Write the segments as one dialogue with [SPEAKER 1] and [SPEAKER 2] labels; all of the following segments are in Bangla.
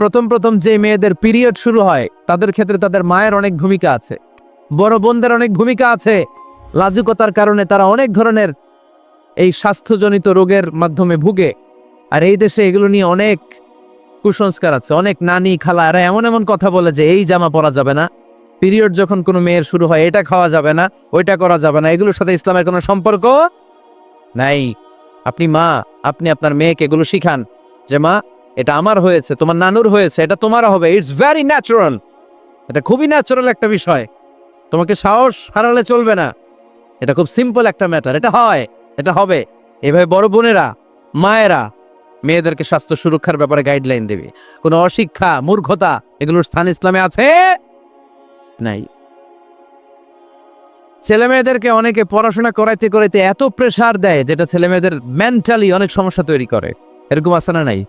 [SPEAKER 1] প্রথম প্রথম যে মেয়েদের পিরিয়ড শুরু হয়, তাদের ক্ষেত্রে তাদের মায়ের অনেক ভূমিকা আছে। বড় বোনদের অনেক ভূমিকা আছে। লাজুকতার কারণে তারা অনেক ধরনের এই স্বাস্থ্যজনিত রোগের মাধ্যমে ভুগে। আর এই দেশে এগুলো নিয়ে অনেক কুসংস্কার আছে, অনেক নানি খালা এরা এমন এমন কথা বলে যে এই জামা পরা যাবে না। পিরিয়ড যখন কোনো মেয়ের শুরু হয়, এটা খাওয়া যাবে না, ওইটা করা যাবে না, এগুলোর সাথে ইসলামের কোনো সম্পর্ক নাই। আপনি মা, আপনি আপনার মেয়েকে এগুলো শিখান যে, মা এটা আমার হয়েছে, তোমার নানুর হয়েছে, এটা তোমারও হবে ইটস ভেরি ন্যাচুরাল এটা খুবই ন্যাচুরাল একটা বিষয়। তোমাকে সাহস হারালে চলবে না। এটা খুব সিম্পল একটা ম্যাটার এটা হয়, এটা হবে। এভাবে বড় বোনেরা, মায়েরা মেয়েদেরকে স্বাস্থ্য সুরক্ষার ব্যাপারে গাইডলাইন দেবে। কোনো অশিক্ষা, মূর্খতা এগুলোর স্থান ইসলামে আছে? নাই। ছেলে মেয়েদেরকে অনেকে পড়াশোনা করাইতে করাইতে এত প্রেসার দেয়, যেটা ছেলে মেয়েদের মেন্টালি অনেক সমস্যা তৈরি করে। এরকম আছে না নাই?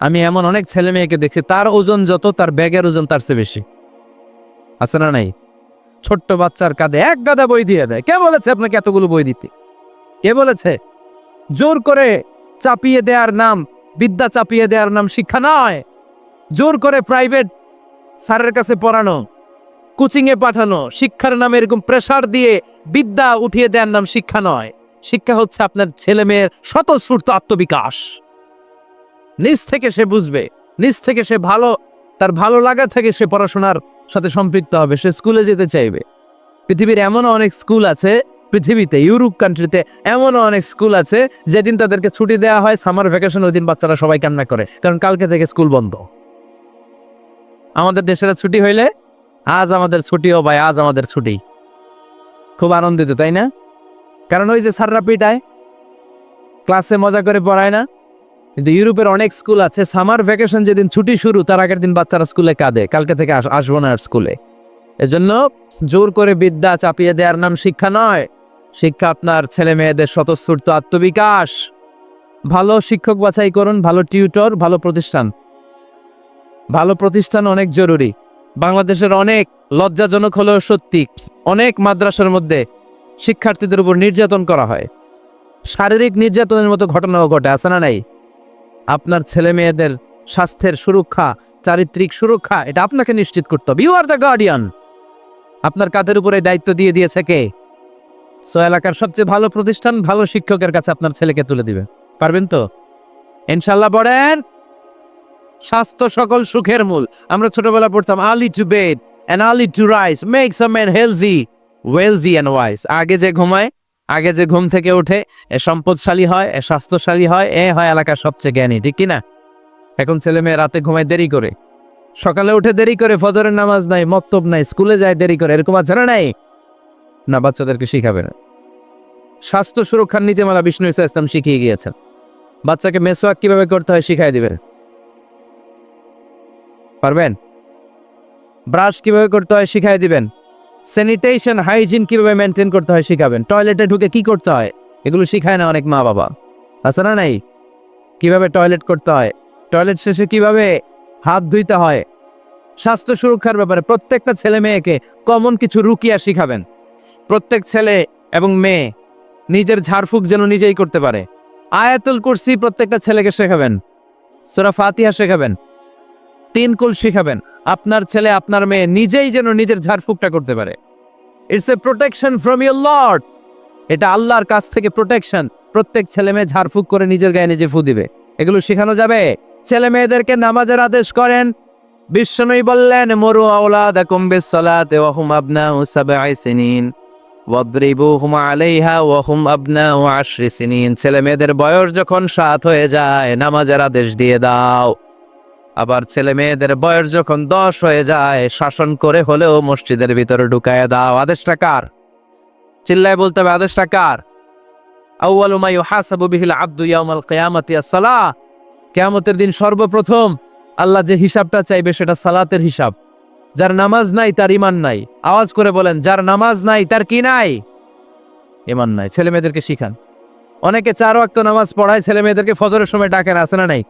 [SPEAKER 1] আমি এমন অনেক ছেলে মেয়েকে দেখছি, তার ওজন যত, তার ব্যাগের ওজন তার চেয়ে বেশি। আছে না নাই? ছোট্ট বাচ্চার কাঁধে এক গাদা বই দিয়ে দেয়। কে বলেছে আপনাকে এতগুলো বই দিতে? কে বলেছে? জোর করে চাপিয়ে দেওয়ার নাম, বিদ্যা চাপিয়ে দেওয়ার নাম শিক্ষা নয়। জোর করে প্রাইভেট স্যারের কাছে পড়ানো, কোচিং এ পাঠানো, শিক্ষার নামে এরকম প্রেসার দিয়ে বিদ্যা উঠিয়ে দেওয়ার নাম শিক্ষা নয়। শিক্ষা হচ্ছে আপনার ছেলে মেয়ের স্বতঃস্ফূর্ত আত্মবিকাশ। নিজ থেকে সে বুঝবে, নিজ থেকে সে ভালো, তার ভালো লাগা থেকে সে পড়াশোনার সাথে সম্পৃক্ত হবে, সে স্কুলে যেতে চাইবে। পৃথিবীর এমনও অনেক স্কুল আছে, পৃথিবীতে ইউরোপ কান্ট্রিতে এমনও অনেক স্কুল আছে, যেদিন তাদেরকে ছুটি দেওয়া হয় সামার ভ্যাকেশন ওই দিন বাচ্চারা সবাই কান্না করে, কারণ কালকে থেকে স্কুল বন্ধ। আমাদের দেশের ছুটি হইলে, আজ আমাদের ছুটিও ভাই, আজ আমাদের ছুটি। খুব আনন্দিত, তাই না? কারণ ওই যে স্যাররা পিটায় ক্লাসে মজা করে পড়ায় না। কিন্তু ইউরোপের অনেক স্কুল আছে, সামার ভ্যাকেশন যেদিন ছুটি শুরু, তার আগের দিন বাচ্চারা স্কুলে কাঁদে, কালকে থেকে আসব না আর স্কুলে। এজন্য জোর করে বিদ্যা চাপিয়ে দেওয়ার নাম শিক্ষা নয়। শিক্ষা আপনার ছেলে মেয়েদের স্বতঃস্ফূর্ত আত্মবিকাশ। ভালো শিক্ষক বাছাই করুন, ভালো টিউটর, ভালো প্রতিষ্ঠান। ভালো প্রতিষ্ঠান অনেক জরুরি। বাংলাদেশের অনেক লজ্জাজনক হলেও সত্যি, অনেক মাদ্রাসার মধ্যে শিক্ষার্থীদের উপর নির্যাতন করা হয়। শারীরিক নির্যাতনের মতো ঘটনাও ঘটে, আছে না নাই? আপনার ছেলে মেয়েদের স্বাস্থ্যের সুরক্ষা, চারিত্রিক সুরক্ষা, এটা আপনাকে নিশ্চিত করতে হবে। ইউ আর দ্য গার্ডিয়ান আপনার কাঁধের উপরে দায়িত্ব দিয়ে দিয়েছে কে? সো এলাকার সবচেয়ে ভালো প্রতিষ্ঠান, ভালো শিক্ষকের কাছে আপনার ছেলেকে তুলে দিবে। পারবেন তো? ইনশাল্লাহ পড়েন স্বাস্থ্য সকল সুখের মূল। আমরা ছোটবেলা পড়তাম early to bed and early to rise makes a man healthy wealthy and wise আগে যে ঘুমায় আগে যে ঘুম থেকে উঠে এ সম্পদশালী হয়, এ স্বাস্থ্যশালী হয়, এ হয় এলাকার সবচেয়ে জ্ঞানী, ঠিক কি না এখন ছেলে মেয়ে রাতে ঘুমায় দেরি করে। সকালে উঠে দেরি করে, ফজরের নামাজ নাই, মক্তব নাই, স্কুলে যায় দেরি করে, এরকম না নাই? না, বাচ্চাদেরকে শিখাবে না। স্বাস্থ্য সুরক্ষার নীতিমালা বিষ্ণু ইসা ইসলাম শিখিয়ে গিয়েছেন। বাচ্চাকে মেসোয়াক কীভাবে করতে হয় শিখাই দিবেন। পারবেন? ব্রাশ কীভাবে করতে হয় শিখাই দিবেন? স্যানিটেশন হাইজিন কীভাবে মেনটেন করতে হয় শিখাবেন? টয়লেটে ঢুকে কি করতে হয়? এগুলো শিখায় না অনেক মা বাবা আছে না নাই? কীভাবে টয়লেট করতে হয়? টয়লেট শেষে কীভাবে হাত ধুইতে হয়? স্বাস্থ্য সুরক্ষার ব্যাপারে প্রত্যেকটা ছেলে মেয়েকে কমন কিছু রুকিয়া শিখাবেন। প্রত্যেক ছেলে এবং মেয়ে নিজের ঝাড়ফুঁক যেন নিজেই করতে পারে। আয়াতুল কুরসি প্রত্যেকটা ছেলেকে শেখাবেন। সোরা ফাতিহা শেখাবেন। তিন কুল শিখাবেন। আপনার ছেলে, আপনার মেয়ে নিজেই যেন নিজের ঝাড়ফুঁকটা করতে পারে। It's a protection from your lord এটা আল্লাহর কাছ থেকে প্রোটেকশন প্রত্যেক ছেলে মেয়ে ঝাড়ফুঁক করে নিজের গায়ে নিজে ফু দিবে। এগুলো শেখানো যাবে। ছেলে মেয়েদেরকে নামাজের আদেশ করেন। বিশ্বনবী বললেন, মরু আওলাদাকুম বিসসালাতি ওয়া হুম আবনাউ সাবঈ সিনিন। ওয়াদরিবুহুম আলাইহা ওয়া হুম আবনাউ আশরি ছেলে মেয়েদের বয়স যখন সাত হয়ে যায়, নামাজের আদেশ দিয়ে দাও। আবার ছেলে মেয়েদের বয়স যখন দশ হয়ে যায়, শাসন করে হলেও মসজিদের ভিতরে ঢুকায় দাও। আদেশটা কার? চিল্লায় বলতে হবে, আদেশটা কার? কিয়ামতের দিন সর্বপ্রথম আল্লাহ যে হিসাবটা চাইবে সেটা সালাতের হিসাব। যার নামাজ নাই, তার ইমান নাই। আওয়াজ করে বলেন, যার নামাজ নাই, তার কি নাই? ইমান নাই। ছেলে মেয়েদেরকে শিখান। অনেকে চার ওয়াক্ত নামাজ পড়ায় ছেলে মেয়েদেরকে ফজরের সময় ডাকেন আসে না নাই?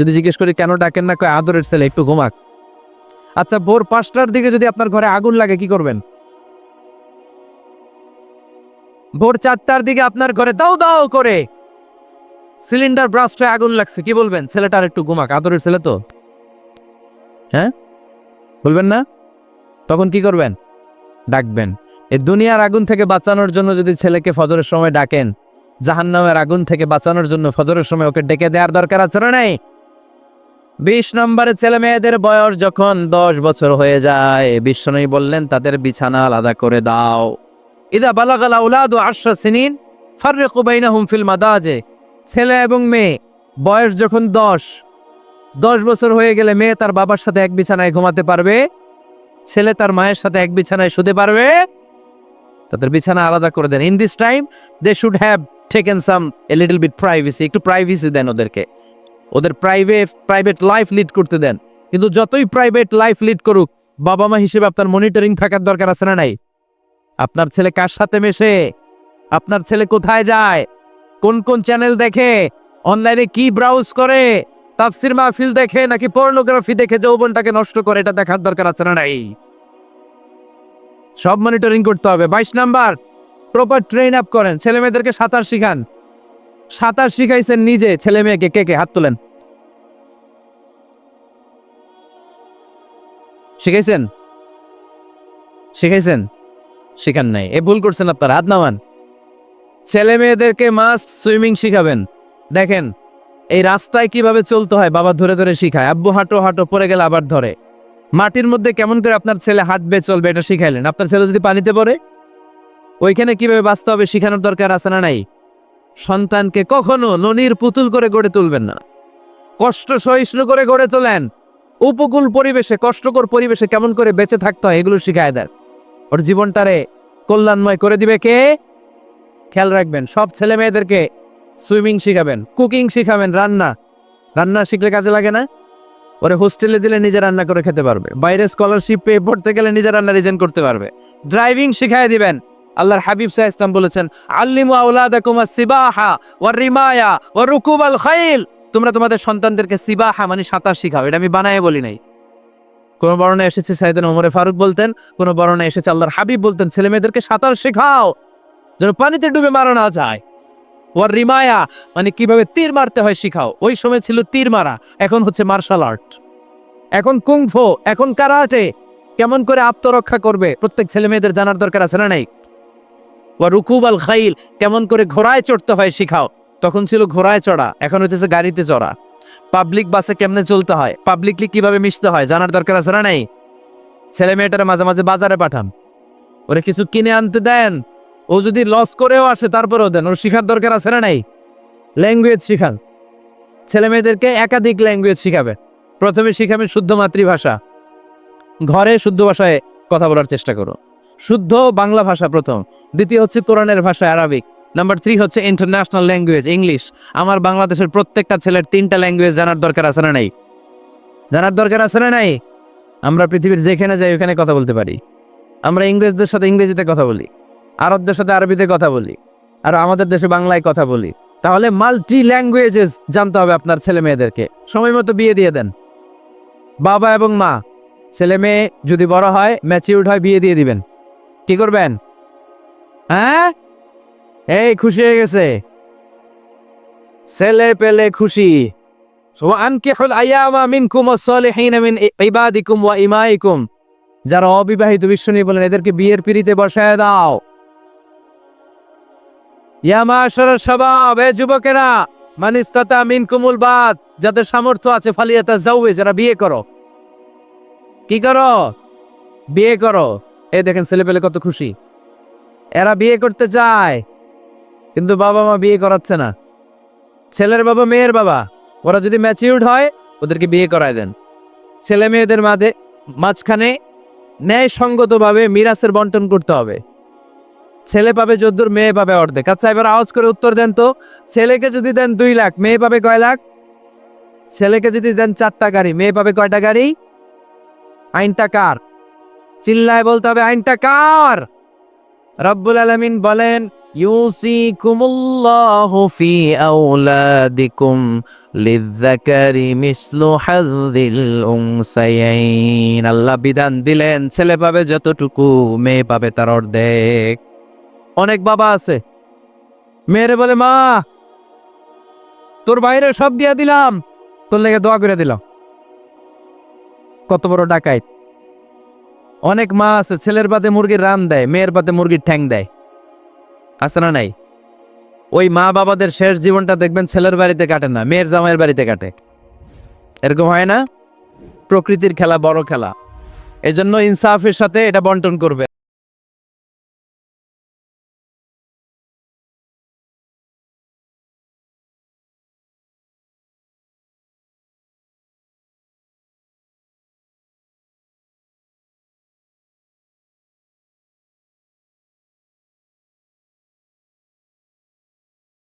[SPEAKER 1] যদি জিজ্ঞেস করি, কেন ডাকেন না? কয়, আদরের ছেলে, একটু ঘুমাক। আচ্ছা ভোর পাঁচটার দিকে যদি আপনার ঘরে আগুন লাগে, কি করবেন? ভোর চারটার দিকে আপনার ঘরে দাও দাও করে সিলিন্ডার ব্রাস্ট হয়ে আগুন লাগছে, কি বলবেন? ছেলেটার একটু ঘুমাক, আদরের ছেলে তো। হ্যাঁ? বলবেন না? তখন কি করবেন? ডাকবেন। এ দুনিয়ার আগুন থেকে বাঁচানোর জন্য যদি ছেলেকে ফজরের সময় ডাকেন, জাহান্নামের আগুন থেকে বাঁচানোর জন্য ফজরের সময় ওকে ডেকে দেওয়ার দরকার আছে না নাই? বিশ নম্বরে ছেলে মেয়েদের বয়স যখন দশ বছর হয়ে যায় বিশ্বনয়ী বললেন, তাদের বিছানা আলাদা করে দাও। ইদা বালাগালা উলাদু আশরা সিনিন, ফাররিকু বাইনাহুম ফিল মাদাজে। ছেলে এবং মেয়ে, বয়স যখন দশ দশ বছর হয়ে গেলে মেয়ে তার বাবার সাথে এক বিছানায় ঘুমাতে পারবে, ছেলে তার মায়ের সাথে এক বিছানায় শুতে পারবে। তাদের বিছানা আলাদা করে দেন। In this time they should have taken some a little bit privacy একটু প্রাইভেসি দেন ওদেরকে। ওদের প্রাইভেট প্রাইভেট লাইফ লিড করতে দেন। কিন্তু যতই প্রাইভেট লাইফ লিড করুক বাবা মা হিসেবে আপনার মনিটরিং থাকার দরকার আছে না নাই? আপনার ছেলে কার সাথে মেশে? আপনার ছেলে কোথায় যায়? কোন কোন চ্যানেল দেখে? অনলাইনে কি ব্রাউজ করে? তাফসির মাহফিল দেখে নাকি পর্নোগ্রাফি দেখে যৌবনটাকে নষ্ট করে? এটা দেখার দরকার আছে না নাই? সব মনিটরিং করতে হবে। বাইশ নাম্বার প্রপার ট্রেন আপ করেন। ছেলে মেয়েদেরকে সাঁতার শিখান। সাঁতার শিখাইছেন নিজে, ছেলে মেয়েকে কে কে? হাত তোলেন। শিখাইছেন? শিখাইছেন? শিখান নাই। এ ভুল করছেন আপনার। হাত নামান। ছেলে মেয়েদেরকে মাস্ট সুইমিং শিখাবেন। দেখেন, এই রাস্তায় কীভাবে চলতে হয়, বাবা ধরে ধরে শিখায়। আব্বু হাঁটো হাঁটো, পড়ে গেলে আবার ধরে। মাটির মধ্যে কেমন করে আপনার ছেলে হাঁটবে, চলবে, এটা শিখাইলেন। আপনার ছেলে যদি পানিতে পড়ে, ওইখানে কীভাবে বাঁচতে হবে, শিখানোর দরকার আছে না নাই? সন্তানকে কখনো ননির পুতুল করে গড়ে তুলবেন না। কষ্ট সহিষ্ণু করে গড়ে তোলেন। উপকূল পরিবেশে, কষ্টকর পরিবেশে কেমন করে বেঁচে থাকতে হয় এগুলো শিখায় দেন। ওর জীবনটারে কল্যাণময় করে দিবে কে? খেয়াল রাখবেন, সব ছেলে মেয়েদেরকে সুইমিং শিখাবেন, কুকিং শিখাবেন, রান্না। রান্না শিখলে কাজে লাগে না? ওরে হোস্টেলে দিলে নিজে রান্না করে খেতে পারবে। বাইরে স্কলারশিপ পেয়ে পড়তে গেলে নিজে রান্না রিজেন করতে পারবে। ড্রাইভিং শিখাই দিবেন। আল্লাহর হাবিব সাহা ইসলাম বলেছেন, আল্লিমু আউলাদাকুম সিবাহা ওয়ার রিমায়া ওয়া রুকুবাল খাইল। তোমরা তোমাদের সন্তানদেরকে সিবাহা মানে সাঁতার শিখাও, এটা আমি বানায় বলি নাই। কোন বর্ণনা এসেছে সাইদান ওমরে ফারুক বলতেন, কোন বর্ণনা এসেছে আল্লাহর হাবিব বলতেন ছেলে মেয়েদেরকে সাঁতার শেখাও, যেন পানিতে ডুবে মারা না যায়। ওয়ার রিমায়া মানে কীভাবে তীর মারতে হয় শিখাও, ওই সময় ছিল তীর মারা, এখন হচ্ছে মার্শাল আর্ট। এখন কুংফো, এখন কারাটে, কেমন করে আত্মরক্ষা করবে, প্রত্যেক ছেলে মেয়েদের জানার দরকার আছে না নাই? ওয়া রুকুব আল খাইল, কেমন করে ঘোড়ায় চড়তে হয় শিখাও। তখন ছিল ঘোড়ায় চড়া, এখন হইতেছে গাড়িতে চড়া। পাবলিক বাসে কেমনে চলতে হয়, পাবলিকলি কীভাবে মিশতে হয়, জানার দরকার আছে না নাই? ছেলে মেয়েটারা মাঝে মাঝে বাজারে পাঠান। ওরে কিছু কিনে আনতে দেন, ও যদি লস করেও আসে তারপরেও দেন, ওর শিখার দরকার আছে না নাই? ল্যাঙ্গুয়েজ শিখান। ছেলে মেয়েদেরকে একাধিক ল্যাঙ্গুয়েজ শিখাবে। প্রথমে শিখাবে শুদ্ধ মাতৃভাষা। ঘরে শুদ্ধ ভাষায় কথা বলার চেষ্টা করো। শুদ্ধ বাংলা ভাষা প্রথম। দ্বিতীয় হচ্ছে কোরআনের ভাষা আরবিক। নাম্বার থ্রি হচ্ছে ইন্টারন্যাশনাল ল্যাঙ্গুয়েজ ইংলিশ আমার বাংলাদেশের প্রত্যেকটা ছেলের তিনটা ল্যাঙ্গুয়েজ জানার দরকার আছে না নাই? জানার দরকার আছে না নাই? আমরা পৃথিবীর যেখানে যাই ওখানে কথা বলতে পারি। আমরা ইংরেজদের সাথে ইংরেজিতে কথা বলি। আরবদের সাথে আরবিতে কথা বলি। আর আমাদের দেশে বাংলায় কথা বলি। তাহলে মাল্টি ল্যাঙ্গুয়েজেস জানতে হবে আপনার ছেলে মেয়েদেরকে। সময় মতো বিয়ে দিয়ে দেন। বাবা এবং মা। ছেলে মেয়ে যদি বড় হয় ম্যাচিউর্ড হয়, বিয়ে দিয়ে দিবেন। কি করবেন? হ্যাঁ? এই খুশি হয়ে গেছে। ছেলে পেলে খুশি। যারা অবিবাহিত বলেন, এদেরকে বিয়ের পিড়িতে বসায় দাও। যুবকেরা, মান মিনকুমুল বাদ যাদের সামর্থ্য আছে ফালিয়াতা জাউয়ে যারা বিয়ে করো। কি করো? বিয়ে করো। এই দেখেন ছেলে পেলে কত খুশি। এরা বিয়ে করতে চায়, কিন্তু বাবা মা বিয়ে করাচ্ছে না। ছেলের বাবা, মেয়ের বাবা, ওরা যদি ম্যাচিউর্ড হয়, ওদেরকে বিয়ে করায় দেন। ছেলে মেয়েদের মাঝে, মাঝখানে ন্যায়সঙ্গতভাবে মিরাসের বন্টন করতে হবে। ছেলে পাবে যদ্দুর, মেয়ে পাবে অর্ধেক। আচ্ছা এবার আওয়াজ করে উত্তর দেন তো। ছেলেকে যদি দেন দুই লাখ, মেয়ে পাবে কয় লাখ? ছেলেকে যদি দেন চারটা গাড়ি, মেয়ে পাবে কয়টা গাড়ি? আইনটা কার? চিল্লায় বলতে হবে, আইনটা কার? রব্বুল আলামিন বলেন, ইউসিকুমুল্লাহু ফি আওলাদিকুম লিযযাকারি মিসলু হাযযিল উনসায়াইন আল্লাহ বিধান দিলেন, ছেলে পাবে যতটুকু, মেয়ে পাবে তার অর্ধেক। অনেক বাবা আছে, মেয়েরে বলে, মা, তোর বাইরে সব দিয়া দিলাম, তোর লেগে দোয়া করে দিলাম। কত বড় ডাকাইত। অনেক মা আছে, ছেলের বাদে মুরগির রান দেয়, মেয়ের বাদে মুরগির ঠ্যাং দেয়। আছে না নাই? ওই মা বাবাদের শেষ জীবনটা দেখবেন ছেলের বাড়িতে কাটে না, মেয়ের জামাইয়ের বাড়িতে কাটে। এরকম হয় না? প্রকৃতির খেলা, বড় খেলা। এজন্য ইনসাফের সাথে এটা বন্টন করবে।